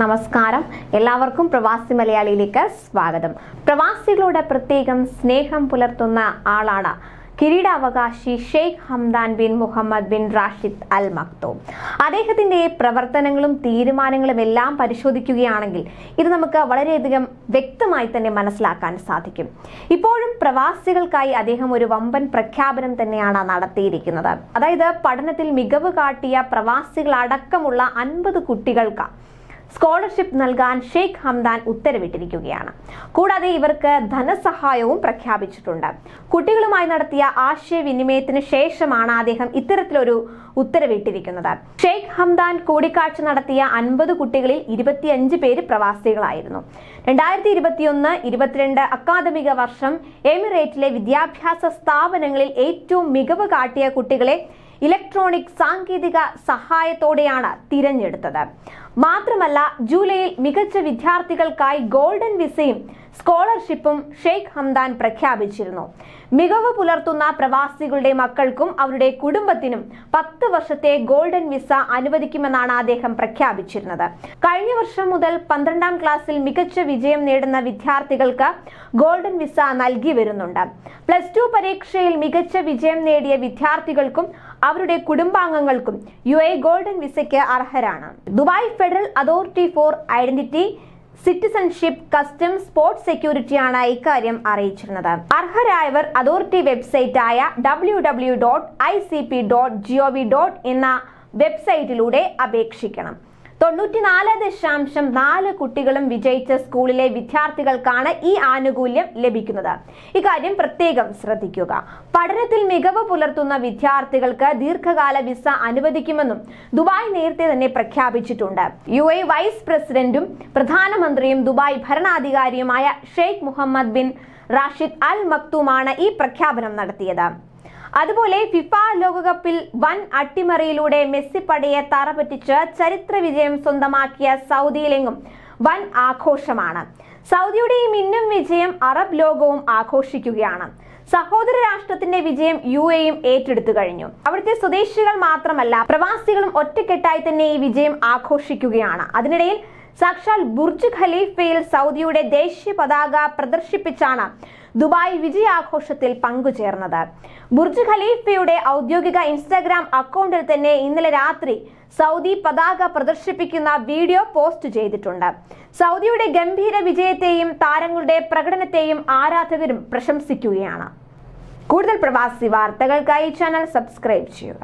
നമസ്കാരം. എല്ലാവർക്കും പ്രവാസി മലയാളിയിലേക്ക് സ്വാഗതം. പ്രവാസികളോട് പ്രത്യേകം സ്നേഹം പുലർത്തുന്ന ആളാണ് കിരീടാവകാശി Sheikh Hamdan bin Mohammed bin Rashid Al Maktoum അദ്ദേഹത്തിന്റെ പ്രവർത്തനങ്ങളും തീരുമാനങ്ങളും എല്ലാം പരിശോധിക്കുകയാണെങ്കിൽ ഇത് നമുക്ക് വളരെയധികം വ്യക്തമായി തന്നെ മനസ്സിലാക്കാൻ സാധിക്കും. ഇപ്പോഴും പ്രവാസികൾക്കായി അദ്ദേഹം ഒരു വമ്പൻ പ്രഖ്യാപനം തന്നെയാണ് നടത്തിയിരിക്കുന്നത്. അതായത് പഠനത്തിൽ മികവ് കാട്ടിയ പ്രവാസികളടക്കമുള്ള അൻപത് കുട്ടികൾക്ക് സ്കോളർഷിപ്പ് നൽകാൻ ഷെയ്ഖ് ഹംദാൻ ഉത്തരവിട്ടിരിക്കുകയാണ്. കൂടാതെ ഇവർക്ക് ധനസഹായവും പ്രഖ്യാപിച്ചിട്ടുണ്ട്. കുട്ടികളുമായി നടത്തിയ ആശയവിനിമയത്തിന് ശേഷമാണ് അദ്ദേഹം ഇത്തരത്തിലൊരു ഉത്തരവിട്ടിരിക്കുന്നത്. ഷെയ്ഖ് ഹംദാൻ കൂടിക്കാഴ്ച നടത്തിയ അൻപത് കുട്ടികളിൽ ഇരുപത്തിയഞ്ച് പേര് പ്രവാസികളായിരുന്നു. രണ്ടായിരത്തി ഇരുപത്തിയൊന്ന് ഇരുപത്തിരണ്ട് അക്കാദമിക വർഷം എമിറേറ്റിലെ വിദ്യാഭ്യാസ സ്ഥാപനങ്ങളിൽ ഏറ്റവും മികവ് കാട്ടിയ കുട്ടികളെ ഇലക്ട്രോണിക് സാങ്കേതിക സഹായത്തോടെയാണ് തിരഞ്ഞെടുത്തത്. മാത്രമല്ല ജൂലൈയിൽ മികച്ച വിദ്യാർത്ഥികൾക്കായി ഗോൾഡൻ വിസയും സ്കോളർഷിപ്പും ഷെയ്ഖ് ഹംദാൻ പ്രഖ്യാപിച്ചിരുന്നു. മികവ് പുലർത്തുന്ന പ്രവാസികളുടെ മക്കൾക്കും അവരുടെ കുടുംബത്തിനും പത്ത് വർഷത്തെ ഗോൾഡൻ വിസ അനുവദിക്കുമെന്നാണ് അദ്ദേഹം പ്രഖ്യാപിച്ചിരുന്നത്. കഴിഞ്ഞ വർഷം മുതൽ പന്ത്രണ്ടാം ക്ലാസ്സിൽ മികച്ച വിജയം നേടുന്ന വിദ്യാർത്ഥികൾക്ക് ഗോൾഡൻ വിസ നൽകി വരുന്നുണ്ട്. പ്ലസ് ടു പരീക്ഷയിൽ മികച്ച വിജയം നേടിയ വിദ്യാർത്ഥികൾക്കും അവരുടെ കുടുംബാംഗങ്ങൾക്കും യു എ ഗോൾഡൻ വിസയ്ക്ക് അർഹരാണ്. Dubai federal authority for identity citizenship customs sports സെക്യൂരിറ്റിയാണ് ഇക്കാര്യം അറിയിച്ചിരുന്നത്. അർഹരായവർ അതോറിറ്റി വെബ്സൈറ്റ് ആയ W W dot I C P dot gov dot എന്ന വെബ്സൈറ്റിലൂടെ അപേക്ഷിക്കണം. തൊണ്ണൂറ്റിനാല് ദശാംശം നാല് കുട്ടികളും വിജയിച്ച സ്കൂളിലെ വിദ്യാർത്ഥികൾക്കാണ് ഈ ആനുകൂല്യം ലഭിക്കുന്നത്. ഇക്കാര്യം പ്രത്യേകം ശ്രദ്ധിക്കുക. പഠനത്തിൽ മികവ് പുലർത്തുന്ന വിദ്യാർത്ഥികൾക്ക് ദീർഘകാല വിസ അനുവദിക്കുമെന്നും ദുബായ് നേരത്തെ തന്നെ പ്രഖ്യാപിച്ചിട്ടുണ്ട്. യു എ വൈസ് പ്രസിഡന്റും പ്രധാനമന്ത്രിയും Dubai ഭരണാധികാരിയുമായ Sheikh Mohammed bin Rashid Al മക്തുമാണ് ഈ പ്രഖ്യാപനം നടത്തിയത്. അതുപോലെ ഫിഫ ലോകകപ്പിൽ വൻ അട്ടിമറിയിലൂടെ മെസ്സി പടയെ തറപറ്റിച്ച് ചരിത്ര വിജയം സ്വന്തമാക്കിയ സൗദിയിലെങ്ങും വൻ ആഘോഷമാണ്. സൗദിയുടെ ഈ മിന്നും വിജയം അറബ് ലോകവും ആഘോഷിക്കുകയാണ്. സഹോദര രാഷ്ട്രത്തിന്റെ വിജയം യു എയും ഏറ്റെടുത്തു കഴിഞ്ഞു. അവിടുത്തെ സ്വദേശികൾ മാത്രമല്ല പ്രവാസികളും ഒറ്റക്കെട്ടായി തന്നെ ഈ വിജയം ആഘോഷിക്കുകയാണ്. അതിനിടയിൽ സാക്ഷാൽ ബുർജ് ഖലീഫയിൽ സൗദിയുടെ ദേശീയ പതാക പ്രദർശിപ്പിച്ചാണ് ദുബായ് വിജയാഘോഷത്തിൽ പങ്കുചേർന്നത്. ബുർജ് ഖലീഫയുടെ ഔദ്യോഗിക ഇൻസ്റ്റാഗ്രാം അക്കൗണ്ടിൽ തന്നെ ഇന്നലെ രാത്രി സൗദി പതാക പ്രദർശിപ്പിക്കുന്ന വീഡിയോ പോസ്റ്റ് ചെയ്തിട്ടുണ്ട്. സൗദിയുടെ ഗംഭീര വിജയത്തെയും താരങ്ങളുടെ പ്രകടനത്തെയും ആരാധകരും പ്രശംസിക്കുകയാണ്. കൂടുതൽ പ്രവാസി വാർത്തകൾക്കായി ചാനൽ സബ്സ്ക്രൈബ് ചെയ്യുക.